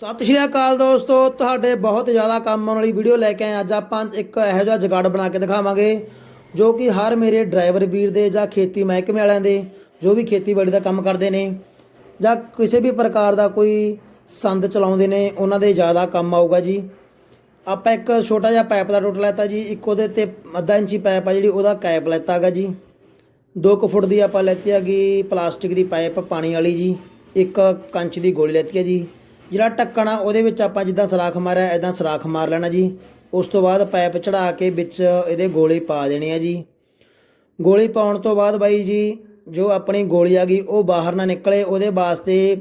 ਸਤਿ ਸ਼੍ਰੀ ਅਕਾਲ ਦੋਸਤੋ, ਤੁਹਾਡੇ ਬਹੁਤ ਜ਼ਿਆਦਾ ਕੰਮ ਆਉਣ ਵਾਲੀ ਵੀਡੀਓ ਲੈ ਕੇ ਆਏ ਅੱਜ ਆਪਾਂ ਇੱਕ ਇਹੋ ਜਿਹਾ ਜਗਾੜ ਬਣਾ ਕੇ ਦਿਖਾਵਾਂਗੇ, ਜੋ ਕਿ ਹਰ ਮੇਰੇ ਡਰਾਈਵਰ ਵੀਰ ਦੇ ਜਾਂ ਖੇਤੀ ਮਹਿਕਮੇ ਵਾਲਿਆਂ ਦੇ, ਜੋ ਵੀ ਖੇਤੀਬਾੜੀ ਦਾ ਕੰਮ ਕਰਦੇ ਨੇ, ਜਾਂ ਕਿਸੇ ਵੀ ਪ੍ਰਕਾਰ ਦਾ ਕੋਈ ਸੰਦ ਚਲਾਉਂਦੇ ਨੇ, ਉਹਨਾਂ ਦੇ ਜ਼ਿਆਦਾ ਕੰਮ ਆਊਗਾ ਜੀ। ਆਪਾਂ ਇੱਕ ਛੋਟਾ ਜਿਹਾ ਪਾਈਪ ਦਾ ਟੋਟ ਲੈਤਾ ਜੀ, ਇੱਕ ਉਹਦੇ ਤੇ ਅੱਧਾ ਇੰਚੀ ਪਾਈਪ ਆ ਜਿਹੜੀ, ਉਹਦਾ ਕੈਪ ਲੈਤਾ ਹੈਗਾ ਜੀ। 2 ਕੁ ਫੁੱਟ ਦੀ ਆਪਾਂ ਲੈਤੀ ਹੈਗੀ ਪਲਾਸਟਿਕ ਦੀ ਪਾਈਪ, ਪਾਣੀ ਵਾਲੀ ਜੀ, ਇੱਕ ਕੰਚ ਦੀ ਗੋਲੀ ਲੈਤੀ ਹੈ ਜੀ। ਜਿਹੜਾ ਢੱਕਣ ਆ ਉਹਦੇ ਵਿੱਚ ਆਪਾਂ ਜਿੱਦਾਂ ਸਰਾਖ ਮਾਰਿਆ ਐਦਾਂ ਸਰਾਖ ਮਾਰ ਲੈਣਾ ਜੀ। ਉਸ ਤੋਂ ਬਾਅਦ ਪਾਈਪ ਚੜਾ ਕੇ ਵਿੱਚ ਇਹਦੇ ਗੋਲੀ ਪਾ ਦੇਣੀ ਹੈ ਜੀ। ਗੋਲੀ ਪਾਉਣ ਤੋਂ ਬਾਅਦ ਬਾਈ ਜੀ, ਜੋ ਆਪਣੀ ਗੋਲੀ ਆ ਗਈ, ਉਹ ਬਾਹਰ ਨਾ ਨਿਕਲੇ। ਉਹਦੇ ਵਾਸਤੇ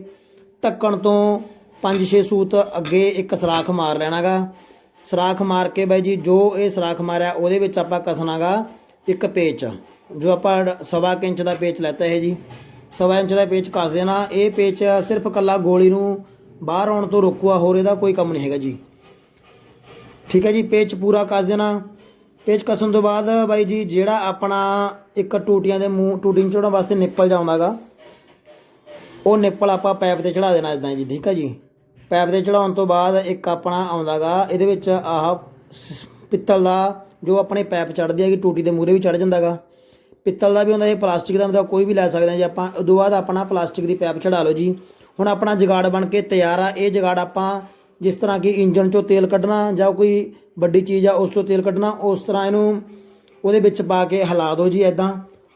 ਢੱਕਣ ਤੋਂ 5-6 ਸੂਤ ਅੱਗੇ ਇੱਕ ਸਰਾਖ ਮਾਰ ਲੈਣਾਗਾ। ਸਰਾਖ ਮਾਰ ਕੇ ਬਾਈ ਜੀ, ਜੋ ਇਹ ਸਰਾਖ ਮਾਰਿਆ, ਉਹਦੇ ਵਿੱਚ ਆਪਾਂ ਕਸਣਾਗਾ ਇੱਕ ਪੇਚ। ਜੋ ਆਪਾਂ ਸਵਾ ਕੁ ਇੰਚ ਦਾ ਪੇਚ ਲੈਤਾ ਹੈ ਜੀ। ਸਵਾ ਇੰਚ ਦਾ ਪੇਚ ਕੱਸ ਦੇਣਾ। ਇਹ ਪੇਚ ਸਿਰਫ ਕੱਲਾ ਗੋਲੀ ਨੂੰ ਬਾਹਰ ਆਉਣ ਤੋਂ ਰੋਕੂਆ, ਹੋਰ ਇਹਦਾ ਕੋਈ ਕੰਮ ਨਹੀਂ ਹੈਗਾ ਜੀ। ਠੀਕ ਹੈ ਜੀ, ਪੇਚ ਪੂਰਾ ਕੱਸ ਦੇਣਾ। ਪੇਚ ਕੱਸਣ ਤੋਂ ਬਾਅਦ ਬਾਈ ਜੀ, ਜਿਹੜਾ ਆਪਣਾ ਇੱਕ ਟੂਟੀਆਂ ਦੇ ਮੂੰਹ ਟੂਟੀ ਨੂੰ ਚੜਾਉਣ ਵਾਸਤੇ ਨਿੱਪਲ ਜਾਉਂਦਾਗਾ, ਉਹ ਨਿੱਪਲ ਆਪਾਂ ਪਾਈਪ ਤੇ ਚੜਾ ਦੇਣਾ ਇਦਾਂ ਜੀ, ਠੀਕ ਹੈ ਜੀ। ਪਾਈਪ ਤੇ ਚੜਾਉਣ ਤੋਂ ਬਾਅਦ ਇੱਕ ਆਪਣਾ ਆਉਂਦਾਗਾ, ਇਹਦੇ ਵਿੱਚ ਆਹ ਸ- ਪਿੱਤਲ ਦਾ ਜੋ ਆਪਣੇ ਪਾਈਪ ਚੜਦੀ ਹੈਗੀ, ਟੂਟੀ ਦੇ ਮੂਰੇ ਵੀ ਚੜ ਜਾਂਦਾਗਾ। ਪਿੱਤਲ ਦਾ ਵੀ ਹੁੰਦਾ, ਇਹ ਪਲਾਸਟਿਕ ਦਾ ਮਤਲਬ ਕੋਈ ਵੀ ਲੈ ਸਕਦੇ ਹਾਂ ਜੀ ਆਪਾਂ ਉਦੋਂ ਬਾਅਦ ਆਪਣਾ ਪਲਾਸਟਿਕ ਦੀ ਪਾਈਪ ਚੜਾ ਲਓ ਜੀ। ਹੁਣ ਆਪਣਾ ਜਗਾੜ ਬਣ ਕੇ ਤਿਆਰ ਆ। ਇਹ ਜਗਾੜ ਆਪਾਂ ਜਿਸ ਤਰ੍ਹਾਂ ਕਿ ਇੰਜਨ ਚੋਂ ਤੇਲ ਕੱਢਣਾ ਜਾਂ ਕੋਈ ਵੱਡੀ ਚੀਜ਼ ਆ, ਉਸ ਤੋਂ ਤੇਲ ਕੱਢਣਾ, ਉਸ ਤਰ੍ਹਾਂ ਇਹਨੂੰ ਉਹਦੇ ਵਿੱਚ ਪਾ ਕੇ ਹਿਲਾ ਦਿਓ ਜੀ ਐਦਾਂ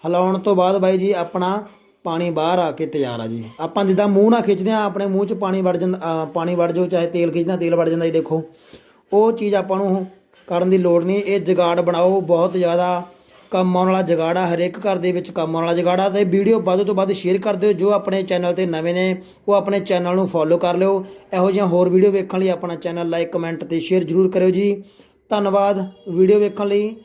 ਹਿਲਾਉਣ ਤੋਂ ਬਾਅਦ ਬਾਈ ਜੀ ਆਪਣਾ ਪਾਣੀ ਬਾਹਰ ਆ ਕੇ ਤਿਆਰ ਆ ਜੀ। ਆਪਾਂ ਜਿੱਦਾਂ ਮੂੰਹ ਨਾਲ ਖਿੱਚਦੇ ਆ ਆਪਣੇ ਮੂੰਹ 'ਚ ਪਾਣੀ ਵੜ ਜਾਂਦਾ ਪਾਣੀ ਵੜ ਜਾਓ, ਚਾਹੇ ਤੇਲ ਖਿੱਚਦਾ ਤੇਲ ਵੜ ਜਾਂਦਾ ਜੀ ਦੇਖੋ। ਉਹ ਚੀਜ਼ ਆਪਾਂ ਨੂੰ ਕਰਨ ਦੀ ਲੋੜ ਨਹੀਂ। ਇਹ ਜਗਾੜ ਬਣਾਓ, ਬਹੁਤ ਜ਼ਿਆਦਾ ਕੰਮ ਆਉਣ ਵਾਲਾ ਜਗਾੜਾ, ਹਰੇਕ ਘਰ ਦੇ ਵਿੱਚ ਕੰਮ ਆਉਣ ਵਾਲਾ ਜਗਾੜਾ ਤੇ ਵੀਡੀਓ ਵੱਧ ਤੋਂ ਵੱਧ ਸ਼ੇਅਰ ਕਰ ਦਿਓ, ਜੋ ਆਪਣੇ ਚੈਨਲ ਤੇ ਨਵੇਂ ਨੇ, ਉਹ ਆਪਣੇ ਚੈਨਲ ਨੂੰ ਫੋਲੋ ਕਰ ਲਿਓ। ਇਹੋ ਜਿਹੀਆਂ ਹੋਰ ਵੀਡੀਓ ਵੇਖਣ ਲਈ ਆਪਣਾ ਚੈਨਲ ਲਾਈਕ ਕਮੈਂਟ ਤੇ ਸ਼ੇਅਰ ਜ਼ਰੂਰ ਕਰਿਓ ਜੀ। ਧੰਨਵਾਦ, ਵੀਡੀਓ ਵੇਖਣ ਲਈ।